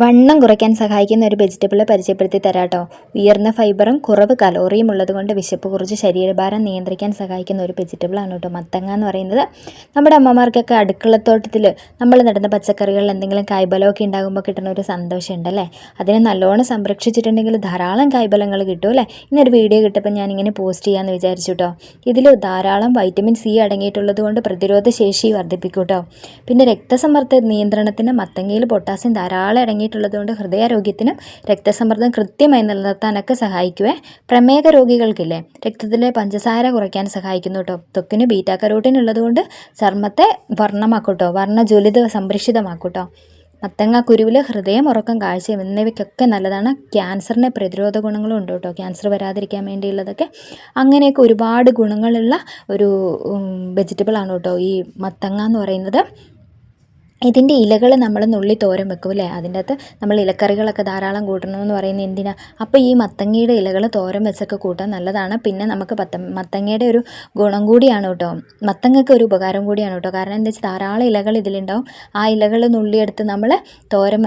വണ്ണം കുറയ്ക്കാൻ സഹായിക്കുന്ന ഒരു വെജിറ്റബിൾ പരിചയപ്പെടുത്തി തരാം കേട്ടോ ഉയർന്ന ഫൈബറും കുറവ് കലോറിയും ഉള്ളതുകൊണ്ട് വിശപ്പ് കുറച്ച് ശരീരഭാരം നിയന്ത്രിക്കാൻ സഹായിക്കുന്ന ഒരു വെജിറ്റബിൾ ആണ് കേട്ടോ. മത്തങ്ങ എന്ന് പറയുന്നത്. നമ്മുടെ അമ്മമാർക്കൊക്കെ അടുക്കളത്തോട്ടത്തിൽ നമ്മൾ നടുന്ന പച്ചക്കറികളിൽ എന്തെങ്കിലും കായ്ബലമൊക്കെ ഉണ്ടാകുമ്പോൾ കിട്ടുന്ന ഒരു സന്തോഷം ഉണ്ടല്ലേ അതിനെ നല്ലോണം സംരക്ഷിച്ചിട്ടുണ്ടെങ്കിൽ ധാരാളം കായ്ബലങ്ങൾ കിട്ടും അല്ലേ? ഇന്നൊരു വീഡിയോ കിട്ടപ്പോൾ ഇങ്ങനെ പോസ്റ്റ് ചെയ്യാമെന്ന് വിചാരിച്ചു കേട്ടോ ഇതിൽ ധാരാളം വൈറ്റമിൻ സി അടങ്ങിയിട്ടുള്ളത് കൊണ്ട് പ്രതിരോധ ശേഷി വർദ്ധിപ്പിക്കും കേട്ടോ പിന്നെ രക്തസമ്മർദ്ദ നിയന്ത്രണത്തിന് മത്തങ്ങയിൽ പൊട്ടാസ്യം ധാരാളം അടങ്ങിയിട്ടുള്ളത് കൊണ്ട് ഹൃദയാരോഗ്യത്തിനും രക്തസമ്മർദ്ദം കൃത്യമായി നിലനിർത്താനൊക്കെ സഹായിക്കുവേ. പ്രമേഹ രോഗികൾക്കില്ലേ രക്തത്തിലെ പഞ്ചസാര കുറയ്ക്കാൻ സഹായിക്കുന്നു കേട്ടോ ത്വക്കിന് ബീറ്റാ കരോട്ടിൻ ഉള്ളതുകൊണ്ട് ചർമ്മത്തെ വർണമാക്കൂട്ടോ വർണ ജ്വലിത സംരക്ഷിതമാക്കൂട്ടോ മത്തങ്ങ കുരുവിൽ ഹൃദയം ഉറക്കം കാഴ്ചയും എന്നിവയ്ക്കൊക്കെ നല്ലതാണ്. ക്യാൻസറിന് പ്രതിരോധ ഗുണങ്ങളും ഉണ്ട് കേട്ടോ ക്യാൻസർ വരാതിരിക്കാൻ വേണ്ടിയുള്ളതൊക്കെ. അങ്ങനെയൊക്കെ ഒരുപാട് ഗുണങ്ങളുള്ള ഒരു വെജിറ്റബിളാണ് കേട്ടോ ഈ മത്തങ്ങ എന്ന് പറയുന്നത്. ഇതിന്റെ ഇലകൾ നമ്മൾ നുള്ളി തോരൻ വെക്കും അല്ലേ? അതിന്റെ അകത്ത് നമ്മൾ ഇലക്കറികളൊക്കെ ധാരാളം കൂട്ടണമെന്ന് പറയുന്നത് എന്തിനാണ് അപ്പോൾ ഈ മത്തങ്ങയുടെ ഇലകൾ തോരൻ വെച്ചൊക്കെ കൂട്ടാൻ നല്ലതാണ്. പിന്നെ നമുക്ക് പത്ത മത്തങ്ങയുടെ ഒരു ഗുണം കൂടിയാണ് കേട്ടോ. മത്തങ്ങയ്ക്ക് ഒരു ഉപകാരം കൂടിയാണ് കേട്ടോ. കാരണം എന്താ വെച്ചാൽ ധാരാളം ഇലകൾ ഇതിലുണ്ടാവും. ആ ഇലകൾ നുള്ളിയെടുത്ത് നമ്മൾ തോരൻ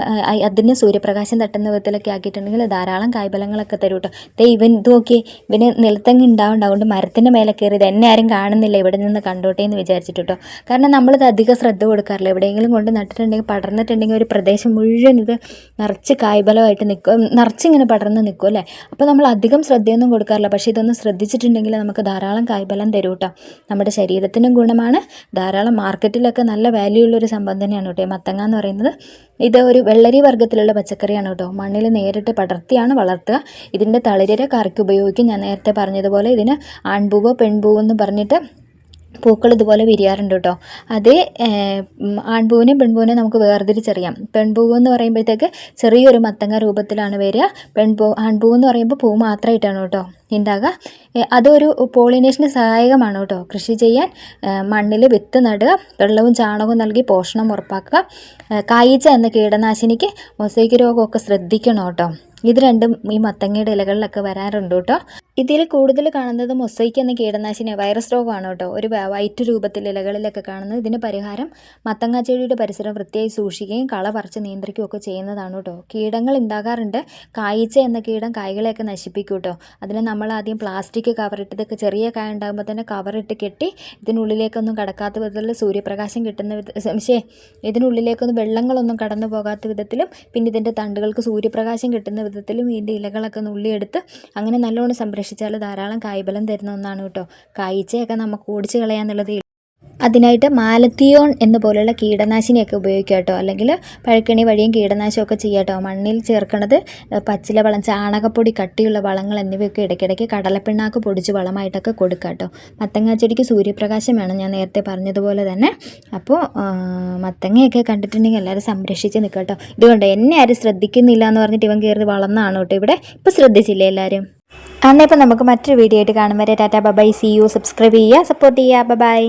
അതിന് സൂര്യപ്രകാശം തട്ടുന്ന വിധത്തിലൊക്കെ ആക്കിയിട്ടുണ്ടെങ്കിൽ ധാരാളം കായ്ഫലങ്ങളൊക്കെ തരും കേട്ടോ. ദേ ഇവൻ ഇത് നോക്കി ഇവന് നിലത്തങ്ങ് ഉണ്ടാവുണ്ട് അതുകൊണ്ട് മരത്തിന്റെ മേലെ കയറിയത് എന്നെ ആരും കാണുന്നില്ല. ഇവിടെ നിന്ന് കണ്ടോട്ടെ എന്ന് വിചാരിച്ചിട്ട് കേട്ടോ. കാരണം നമ്മളിത് അധികം ശ്രദ്ധ കൊടുക്കാറില്ല. എവിടെയെങ്കിലും കൊണ്ട് നട്ടിട്ടുണ്ടെങ്കിൽ പടർന്നിട്ടുണ്ടെങ്കിൽ ഒരു പ്രദേശം മുഴുവൻ ഇത് നിറച്ച് കായ്ബലമായിട്ട് നിൽക്കും നിറച്ചിങ്ങനെ പടർന്ന് നിൽക്കും അല്ലേ? അപ്പോൾ നമ്മൾ അധികം ശ്രദ്ധയൊന്നും കൊടുക്കാറില്ല. പക്ഷേ ഇതൊന്ന് ശ്രദ്ധിച്ചിട്ടുണ്ടെങ്കിൽ നമുക്ക് ധാരാളം കായ്ബലം തരും കേട്ടോ. നമ്മുടെ ശരീരത്തിനും ഗുണമാണ്. ധാരാളം മാർക്കറ്റിലൊക്കെ നല്ല വാല്യൂ ഉള്ളൊരു സംഭവം തന്നെയാണ് കേട്ടോ. മത്തങ്ങ എന്ന് പറയുന്നത് ഇത് ഒരു വെള്ളരി വർഗത്തിലുള്ള പച്ചക്കറിയാണ് കേട്ടോ. മണ്ണിൽ നേരിട്ട് പടർത്തിയാണ് വളർത്തുക. ഇതിന്റെ തളിരര കറിക്ക് ഉപയോഗിക്കും. ഞാൻ നേരത്തെ പറഞ്ഞതുപോലെ ഇതിന് ആൺപൂവോ പെൺപൂവോ എന്ന് പറഞ്ഞിട്ട് പൂക്കൾ ഇതുപോലെ വിരിയാറുണ്ട് കേട്ടോ. അത് ആൺപൂവിനെയും പെൺപൂവിനെയും നമുക്ക് വേർതിരിച്ചറിയാം. പെൺപൂവ് എന്ന് പറയുമ്പോഴത്തേക്ക് ചെറിയൊരു മത്തങ്ങ രൂപത്തിലാണ് വരിക. പെൺപൂ ആൺപൂവ് എന്ന് പറയുമ്പോൾ പൂ മാത്രമായിട്ടാണ് കേട്ടോ. ഉണ്ടാകുക അതൊരു പോളിനേഷന് സഹായകമാണ് കേട്ടോ. കൃഷി ചെയ്യാൻ മണ്ണിൽ വിത്ത് നടുക വെള്ളവും ചാണകവും നൽകി പോഷണം ഉറപ്പാക്കുക. കായ്ച്ച എന്ന കീടനാശിനിക്ക് മൊസൈക്ക് രോഗമൊക്കെ ശ്രദ്ധിക്കണം കേട്ടോ. ഇത് രണ്ടും ഈ മത്തങ്ങയുടെ ഇലകളിലൊക്കെ വരാറുണ്ട് കേട്ടോ. ഇതിൽ കൂടുതൽ കാണുന്നത് മൊസൈക്ക് എന്ന കീടനാശിനി വൈറസ് രോഗമാണ് കേട്ടോ. ഒരു വൈറ്റ് രൂപത്തിൽ ഇലകളിലൊക്കെ കാണുന്നത്. ഇതിന് പരിഹാരം മത്തങ്ങ ചെടിയുടെ പരിസരം വൃത്തിയായി സൂക്ഷിക്കുകയും കള പറിച്ച് നിയന്ത്രിക്കുകയും ഒക്കെ ചെയ്യുന്നതാണ് കേട്ടോ. കീടങ്ങൾ ഉണ്ടാകാറുണ്ട്. കായ്ച്ച എന്ന കീടം കായ്കളെയൊക്കെ നശിപ്പിക്കും കേട്ടോ. അതിന് നമ്മൾ ആദ്യം പ്ലാസ്റ്റിക് കവറിട്ട് ഇതൊക്കെ ചെറിയ കായ ഉണ്ടാകുമ്പോൾ തന്നെ കവറിട്ട് കെട്ടി ഇതിനുള്ളിലേക്കൊന്നും കടക്കാത്ത വിധത്തിൽ സൂര്യപ്രകാശം കിട്ടുന്ന ശേ ഇതിനുള്ളിലേക്കൊന്നും വെള്ളങ്ങളൊന്നും കടന്നു പോകാത്ത വിധത്തിലും പിന്നെ ഇതിന്റെ തണ്ടുകൾക്ക് സൂര്യപ്രകാശം കിട്ടുന്ന വിധത്തിലും ഇതിന്റെ ഇലകളൊക്കെ നുള്ളിയെടുത്ത് അങ്ങനെ നല്ലോണം സംരക്ഷിച്ചാൽ ധാരാളം കായ്ബലം തരുന്ന ഒന്നാണ് കേട്ടോ. കായ്ച്ചയൊക്കെ നമുക്ക് ഓടിച്ച് കളയാന്നുള്ളത് അതിനായിട്ട് മാലത്തിയോൺ എന്ന പോലെയുള്ള കീടനാശിനിയൊക്കെ ഉപയോഗിക്കുക കേട്ടോ. അല്ലെങ്കിൽ പഴക്കണി വഴിയും കീടനാശമൊക്കെ ചെയ്യുക കേട്ടോ. മണ്ണിൽ ചേർക്കണത് പച്ചില വളം ചാണകപ്പൊടി കട്ടിയുള്ള വളങ്ങൾ എന്നിവയൊക്കെ ഇടയ്ക്കിടയ്ക്ക് കടലപ്പിണ്ണാക്ക് പൊടിച്ച് വളമായിട്ടൊക്കെ കൊടുക്കുക കേട്ടോ. മത്തങ്ങ ചെടിക്ക് സൂര്യപ്രകാശം വേണം ഞാൻ നേരത്തെ പറഞ്ഞതുപോലെ തന്നെ. അപ്പോൾ മത്തങ്ങയൊക്കെ കണ്ടിട്ടുണ്ടെങ്കിൽ എല്ലാവരും സംരക്ഷിച്ച് നിൽക്കുക കേട്ടോ. ഇതുകൊണ്ട് എന്നെ ആരും ശ്രദ്ധിക്കുന്നില്ല എന്ന് പറഞ്ഞിട്ട് ഇവൻ കയറി വളർന്നാണ് കേട്ടോ ഇവിടെ? ഇപ്പോൾ ശ്രദ്ധിച്ചില്ലേ എല്ലാവരും? അന്നേപ്പം നമുക്ക് മറ്റൊരു വീഡിയോ ആയിട്ട് കാണും വരെ. Tata bye see you. Subscribe ചെയ്യുക സപ്പോർട്ട് ചെയ്യുക. ബൈ.